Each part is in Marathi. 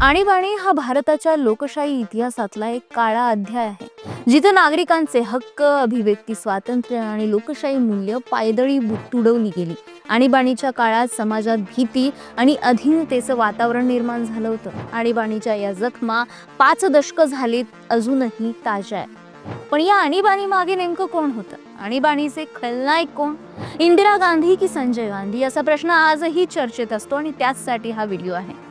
आणीबाणी हा भारताच्या लोकशाही इतिहासातला एक काळा अध्याय आहे जिथे नागरिकांचे हक्क अभिव्यक्ती स्वातंत्र्य आणि लोकशाही मूल्य पायदळी बु- तुडवली गेली. आणीबाणीच्या काळात समाजात भीती आणि अधीनतेचं वातावरण निर्माण झालं होतं. आणीबाणीच्या या जखमा पाच दशकं झालीत अजूनही ताज्या आहेत. पण या आणीबाणी मागे नेमकं कोण होतं? आणीबाणीचे खलनायक कोण? इंदिरा गांधी की संजय गांधी? असा प्रश्न आजही चर्चेत असतो आणि त्याचसाठी हा व्हिडिओ आहे.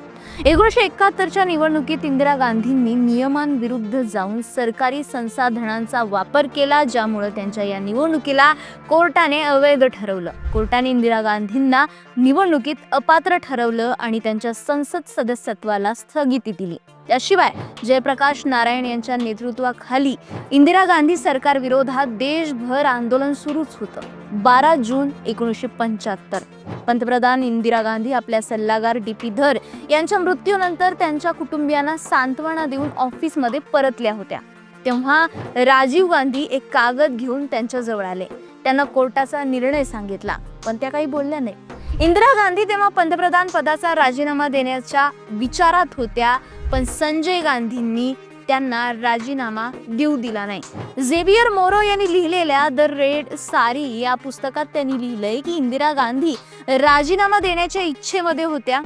एकोणीसशे एकाहत्तरच्या निवडणुकीत इंदिरा गांधींनी नियमांविरुद्ध जाऊन सरकारी संसाधनांचा वापर केला ज्यामुळे त्यांच्या या निवडणुकीला कोर्टाने अवैध ठरवलं. कोर्टाने इंदिरा गांधींना निवडणुकीत अपात्र ठरवलं आणि त्यांच्या संसद सदस्यत्वाला स्थगिती दिली. त्याशिवाय जयप्रकाश नारायण यांच्या नेतृत्वाखाली इंदिरा गांधी सरकार विरोधात देशभर आंदोलन सुरूच होतं. बारा जून एकोणीसशे पंच्याहत्तर. पंतप्रधान इंदिरा गांधी आपल्या सल्लागार डी पी धर यांच्या मृत्यूनंतर त्यांच्या कुटुंबियांना सांत्वना देऊन ऑफिसमध्ये परतल्या होत्या. तेव्हा राजीव गांधी एक कागद घेऊन त्यांच्याजवळ आले. त्यांना कोर्टाचा निर्णय सांगितला पण त्या काही बोलल्या नाही इंदिरा गांधी तेव्हा पंतप्रधान पदाचा राजीनामा देण्याच्या विचारात होत्या पण संजय गांधींनी त्यांना राजीनामा देऊ दिला नाही. झेवियर मोरो यांनी लिहिलेल्या द रेड सारी या पुस्तकात त्यांनी लिहिलंय की इंदिरा गांधी राजीनामा देण्याच्या इच्छेमध्ये होत्या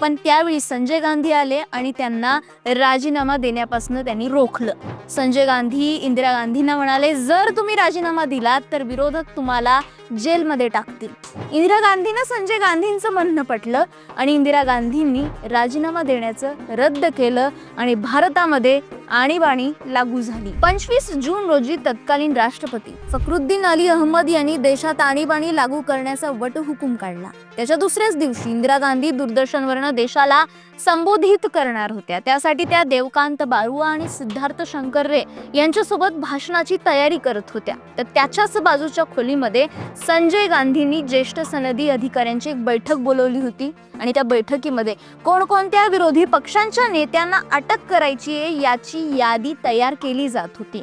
पण त्यावेळी संजय गांधी आले आणि त्यांना राजीनामा देण्यापासून त्यांनी रोखलं. संजय गांधी इंदिरा गांधींना म्हणाले जर तुम्ही राजीनामा दिलात तर विरोधक तुम्हाला जेलमध्ये टाकतील. इंदिरा गांधींना संजय गांधींचं म्हणणं पटलं आणि इंदिरा गांधींनी राजीनामा देण्याचं रद्द केलं आणि भारतामध्ये आणीबाणी लागू झाली. पंचवीस जून रोजी तत्कालीन राष्ट्रपती फखरुद्दीन अली अहमद यांनी देशात आणीबाणी लागू करण्याचा वटहुकूम काढला. त्याच्या दुसऱ्याच दिवशी इंदिरा गांधी दूरदर्शनवरनं देशाला संबोधित करणार होत्या. त्यासाठी त्या देवकांत बारुआ आणि सिद्धार्थ शंकर रे यांच्यासोबत भाषणाची तयारी करत होत्या. तर त्याच्याच बाजूच्या खोलीमध्ये संजय गांधींनी ज्येष्ठ सनदी अधिकाऱ्यांची एक बैठक बोलवली होती आणि त्या बैठकीमध्ये कोणकोणत्या विरोधी पक्षांच्या नेत्यांना अटक करायची आहे याची यादी तयार केली जात होती.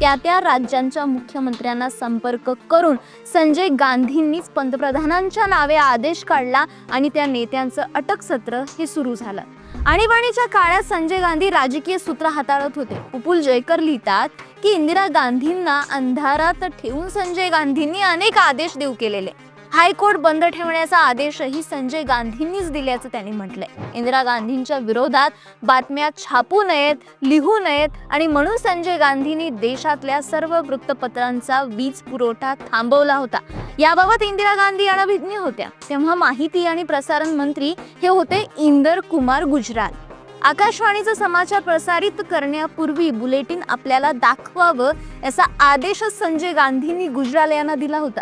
त्या त्या राज्यांच्या मुख्यमंत्र्यांना संपर्क करून संजय गांधींनीच पंतप्रधानांच्या नावे आदेश काढला आणि त्या नेत्यांचं अटक सत्र हे सुरू झालं. आणीबाणीच्या काळात संजय गांधी राजकीय सूत्र हाताळत होते. उपुल जयकर लिहितात की इंदिरा गांधींना अंधारात ठेवून संजय गांधींनी अनेक आदेश देऊ केलेले. हायकोर्ट बंद ठेवण्याचा आदेशही संजय गांधींनीच दिल्याचं त्यांनी म्हटलंय. इंदिरा गांधींच्या विरोधात बातम्या छापू नयेत लिहू नयेत आणि म्हणून संजय गांधींनी देशातल्या सर्व वृत्तपत्रांचा वीज पुरवठा थांबवला होता. याबाबत इंदिरा गांधी अनभिज्ञ होत्या. तेव्हा माहिती आणि प्रसारण मंत्री हे होते इंदर कुमार गुजराल. आकाशवाणीचं समाचार प्रसारित करण्यापूर्वी बुलेटिन आपल्याला दाखवावं याचा आदेशच संजय गांधींनी गुजराल यांना दिला होता.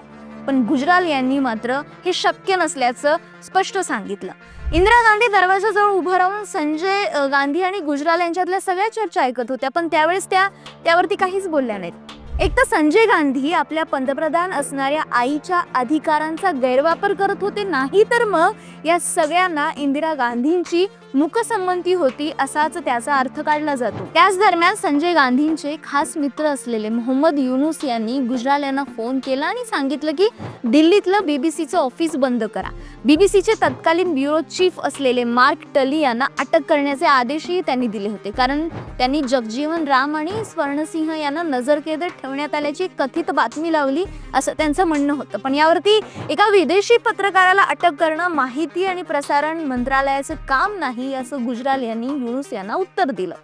पण गुजराल यांनी मात्र हे शक्य नसल्याचं स्पष्ट सांगितलं. इंदिरा गांधी दरवाजाजवळ उभं राहून संजय गांधी आणि गुजराल यांच्यातल्या सगळ्या चर्चा ऐकत होत्या पण त्यावेळेस त्या त्यावरती काहीच बोलल्या नाहीत. एक तर संजय गांधी आपल्या पंतप्रधान असणाऱ्या आईच्या अधिकारांचा गैरवापर करत होते नाही तर मग या सगळ्यांना इंदिरा गांधींची मुकसंमती होती असाच त्याचा अर्थ काढला जातो. त्याच दरम्यान संजय गांधींचे खास मित्र असलेले मोहम्मद युनुस यांनी गुजराल यांना फोन केला आणि सांगितलं की दिल्लीतलं बीबीसीचं ऑफिस बंद करा. बीबीसीचे तत्कालीन ब्युरो चीफ असलेले मार्क टली यांना अटक करण्याचे आदेशही त्यांनी दिले होते. कारण त्यांनी जगजीवन राम आणि स्वर्णसिंह यांना नजरकेदत ठेवण्यात आल्याची कथित बातमी लावली असं त्यांचं म्हणणं होतं. पण यावरती एका विदेशी पत्रकाराला अटक करणं माहिती आणि प्रसारण मंत्रालयाचं काम नाही. असं गुजराल यांनी युनुस यांना उत्तर दिलं.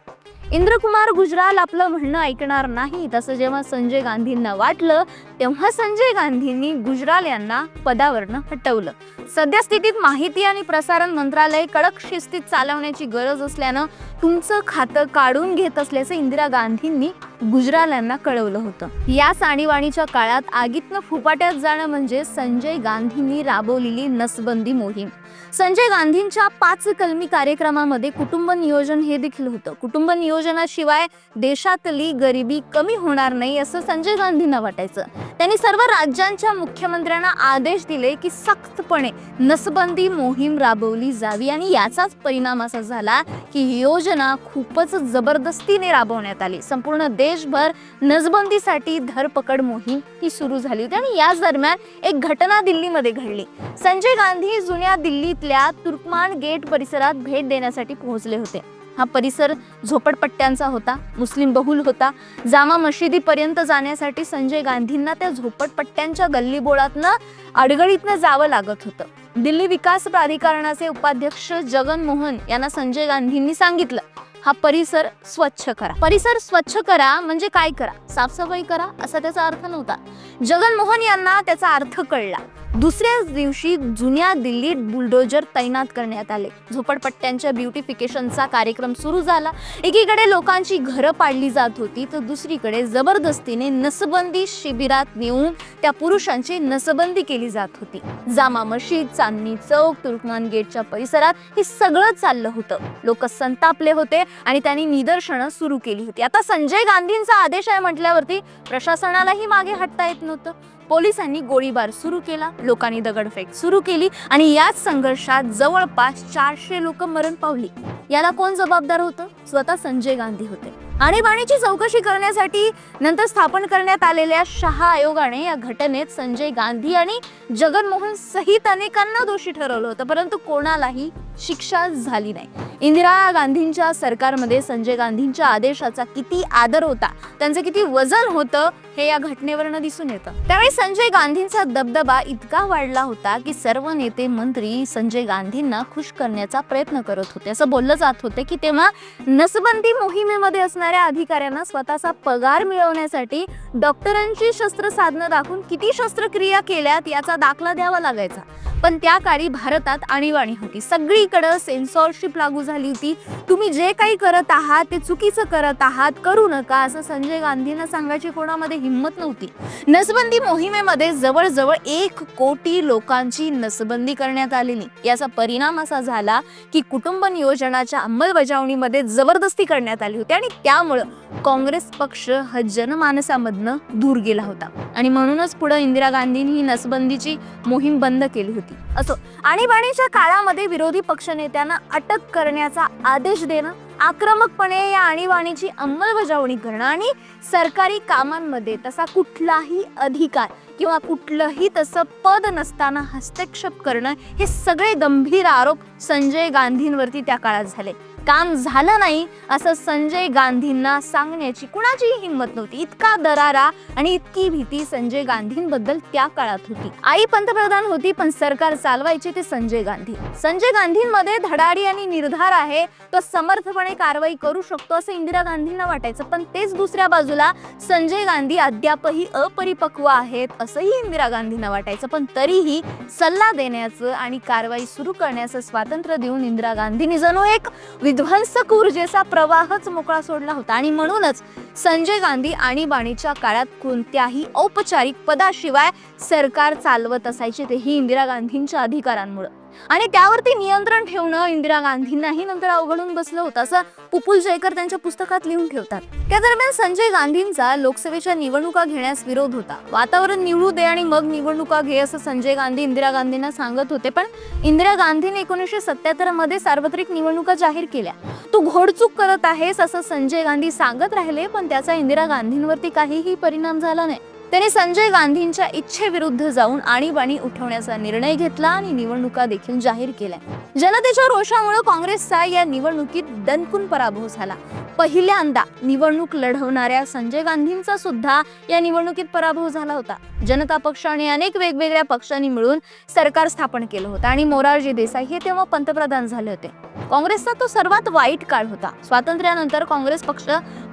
इंद्रकुमार गुजराल आपलं म्हणणं ऐकणार नाही तसं जेव्हा संजय गांधींना वाटलं तेव्हा संजय गांधींनी गुजराल यांना पदावरनं हटवलं. सध्या स्थितीत माहिती आणि प्रसारण मंत्रालय कडक शिस्तीत चालवण्याची गरज असल्यानं तुमचं खातं काढून घेत असल्याचं इंदिरा गांधींनी गुजराल यांना कळवलं होतं. या साणीवाणीच्या काळात आगीतनं फुपाट्यात जाणं म्हणजे संजय गांधींनी राबवलेली नसबंदी मोहीम. संजय गांधींच्या पाच कलमी कार्यक्रमामध्ये कुटुंब नियोजन हे देखील होतं. कुटुंब नियोजनाशिवाय देशातली गरिबी कमी होणार नाही असं संजय गांधींना वाटायचं. त्यांनी सर्व राज्यांच्या मुख्यमंत्र्यांना आदेश दिले की सख्तपणे नसबंदी मोहीम राबवली जावी आणि याचाच परिणाम असा झाला की ही योजना खूपच जबरदस्तीने राबवण्यात आली. संपूर्ण देशभर नसबंदीसाठी धरपकड मोहीम ही सुरू झाली होती आणि याच दरम्यान एक घटना दिल्लीमध्ये घडली. संजय गांधी जुन्या दिल्लीतल्या तुर्कमान गेट परिसरात भेट देण्यासाठी पोहोचले होते. हा परिसर झोपडपट्ट्यांचा होता मुस्लिम बहुल होता. जामा मशिदीपर्यंत जाण्यासाठी संजय गांधींना त्या झोपडपट्ट्यांच्या गल्लीबोळातनं अडगळीतनं जावं लागत होतं. दिल्ली विकास प्राधिकरणाचे उपाध्यक्ष जगन मोहन यांना संजय गांधींनी सांगितलं हा परिसर स्वच्छ करा. परिसर स्वच्छ करा म्हणजे काय करा? साफसफाई करा? असा त्याचा अर्थ नव्हता. जगन मोहन यांना त्याचा अर्थ कळला. दुसऱ्याच दिवशी जुन्या दिल्लीत बुलडोजर तैनात करण्यात आले. झोपडपट्ट्यांच्या ब्युटिफिकेशनचा कार्यक्रम सुरू झाला. एकीकडे लोकांची घरं पाडली जात होती तर दुसरीकडे जबरदस्तीने नसबंदी शिबिरात नेऊन त्या पुरुषांची नसबंदी केली जात होती. जामा मशीद चांदणी चौक तुर्कमान गेटच्या परिसरात हे सगळं चाललं होतं. लोक संतापले होते आणि त्यांनी निदर्शनं सुरू केली होती. आता संजय गांधींचा आदेश आहे म्हटल्यावरती प्रशासनालाही मागे हटता येत नव्हतं. पोलिसांनी गोळीबार सुरू केला लोकांनी दगडफेक सुरू केली आणि याच संघर्षात जवळपास चारशे लोक मरण पावली. याला कोण जबाबदार होतं? स्वतः संजय गांधी होते. आणीबाणीची चौकशी करण्यासाठी नंतर स्थापन करण्यात आलेल्या शहा आयोगाने या घटनेत संजय गांधी आणि जगनमोहन सहित अनेकांना दोषी ठरवलं होतं परंतु कोणालाही शिक्षा झाली नाही. इंदिरा गांधींच्या सरकारमध्ये संजय गांधींच्या आदेशाचा किती आदर होता त्यांचं किती वजन होतं हे या घटनेवरनं दिसून येतं. त्यावेळी संजय गांधींचा दबदबा इतका वाढला होता की सर्व नेते मंत्री संजय गांधींना खुश करण्याचा प्रयत्न करत होते. असं बोललं जात होते की तेव्हा नसबंदी मोहिमेमध्ये असणाऱ्या अधिकाऱ्यांना स्वतःचा पगार मिळवण्यासाठी डॉक्टरांची शस्त्रसाधनं दाखवून किती शस्त्रक्रिया केल्यात याचा दाखला द्यावा लागायचा. पण त्या काळी भारतात आणीबाणी होती. सगळी सगळीकडे सेन्सॉरशिप लागू झाली होती. तुम्ही जे काही करत आहात ते चुकीचं करत आहात करू नका असं संजय गांधींना सांगायची कोणामध्ये हिंमत नव्हती. नसबंदी मोहिमेमध्ये जवळजवळ एक कोटी लोकांची नसबंदी करण्यात आलेली. याचा परिणाम असा झाला की कुटुंब नियोजनाच्या अंमलबजावणीमध्ये जबरदस्ती करण्यात आली होती आणि त्यामुळं काँग्रेस पक्ष हा जनमानसामधनं दूर गेला होता. आणि म्हणूनच पुढे इंदिरा गांधींनी ही नसबंदीची मोहीम बंद केली होती. असो आणीबाणीच्या काळामध्ये विरोधी पक्षनेत्यांना अटक करण्याचा आदेश देणं आक्रमकपणे या आणीबाणीची अंमलबजावणी करणं आणि सरकारी कामांमध्ये तसा कुठलाही अधिकार किंवा कुठलंही तसं पद नसताना हस्तक्षेप करणं हे सगळे गंभीर आरोप संजय गांधींवरती त्या काळात झाले. काम झालं नाही असं संजय गांधींना सांगण्याची कुणाचीही हिंमत नव्हती. इतका दरारा आणि इतकी भीती संजय गांधींबद्दल त्या काळात होती. आई पंतप्रधान होती पण सरकार चालवायचे ते संजय गांधी. संजय गांधींमध्ये धडाडी आणि निर्धार आहे तो समर्थपणे कारवाई करू शकतो असं इंदिरा गांधींना वाटायचं पण तेच दुसऱ्या बाजूला संजय गांधी अद्यापही अपरिपक्व आहेत असंही इंदिरा गांधींना वाटायचं. पण तरीही सल्ला देण्याचं आणि कारवाई सुरू करण्याचं स्वातंत्र्य देऊन इंदिरा गांधींनी जणू एक विध्वंसक ऊर्जेचा प्रवाहच मोकळा सोडला होता. आणि म्हणूनच संजय गांधी आणीबाणीच्या काळात कोणत्याही औपचारिक पदाशिवाय सरकार चालवत असायचे. तेही इंदिरा गांधींच्या अधिकारांमुळे. आणि त्यावरती नियंत्रण ठेवणं इंदिरा गांधींनाही नंतर अवघडून बसलं होतं. असं पुपुल जयकर त्यांच्या पुस्तकात लिहून ठेवतात. त्या दरम्यान संजय गांधींचा लोकसभेच्या निवडणुका घेण्यास विरोध होता. वातावरण निवडू दे आणि मग निवडणुका घे असं संजय गांधी इंदिरा गांधींना सांगत होते. पण इंदिरा गांधीने एकोणीसशे सत्याहत्तरमध्ये सार्वत्रिक निवडणुका जाहीर केल्या. तू घोडचूक करत आहेस असं संजय गांधी सांगत राहिले पण त्याचा इंदिरा गांधींवरती काहीही परिणाम झाला नाही. त्याने संजय गांधींच्या इच्छेविरुद्ध जाऊन आणीबाणी उठवण्याचा निर्णय घेतला आणि निवडणुका देखील जाहीर केल्या. जनतेच्या रोषामुळे काँग्रेसचा या निवडणुकीत दणकून पराभव झाला. पहिल्यांदा निवडणूक लढवणाऱ्या संजय गांधींचा सुद्धा या निवडणुकीत पराभव झाला होता. जनता पक्ष आणि अनेक वेगवेगळ्या पक्षांनी मिळून सरकार स्थापन केलं होतं आणि मोरारजी देसाई हे तेव्हा पंतप्रधान झाले होते. काँग्रेसचा तो सर्वात वाईट काळ होता. स्वातंत्र्यानंतर काँग्रेस पक्ष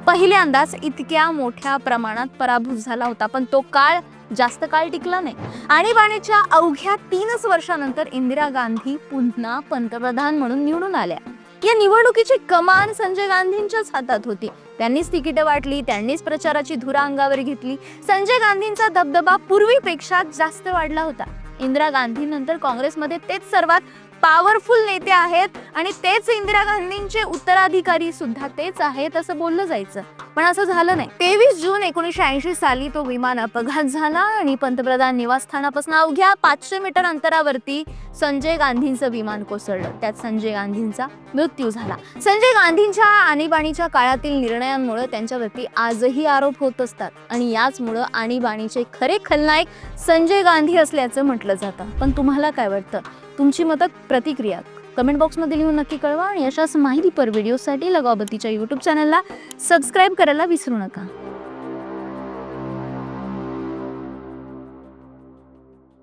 पहिल्यांदाच इतक्या मोठ्या प्रमाणात पराभूत झाला होता पण तो काळ जास्त काळ टिकला नाही. आणीबाणीच्या अवघ्या तीनच वर्षानंतर इंदिरा गांधी पुन्हा पंतप्रधान म्हणून निवडून आल्या. या निवडणुकीची कमान संजय गांधींच्याच हातात होती. त्यांनीच तिकीटं वाटली त्यांनीच प्रचाराची धुरा अंगावर घेतली. संजय गांधींचा दबदबा पूर्वीपेक्षा जास्त वाढला होता. इंदिरा गांधी नंतर काँग्रेसमध्ये तेच सर्वात पॉवरफुल नेते आहेत आणि तेच इंदिरा गांधींचे उत्तराधिकारी सुद्धा तेच आहेत असं बोललं जायचं. पण असं झालं नाही. तेवीस जून एकोणीसशे ऐंशी साली तो विमान अपघात झाला आणि पंतप्रधान निवासस्थानापासून अवघ्या पाचशे मीटर अंतरावरती संजय गांधींचं विमान कोसळलं. त्यात संजय गांधींचा मृत्यू झाला. संजय गांधींच्या आणीबाणीच्या काळातील निर्णयांमुळे त्यांच्यावरती आजही आरोप होत असतात आणि याचमुळं आणीबाणीचे खरे खलनायक संजय गांधी असल्याचं म्हटलं जातं. पण तुम्हाला काय वाटतं? तुमची मतं प्रतिक्रिया कमेंट बॉक्समध्ये लिहून नक्की कळवा आणि अशाच माहितीपर व्हिडिओसाठी लगावतीच्या यूट्यूब चॅनलला सबस्क्राईब करायला विसरू नका.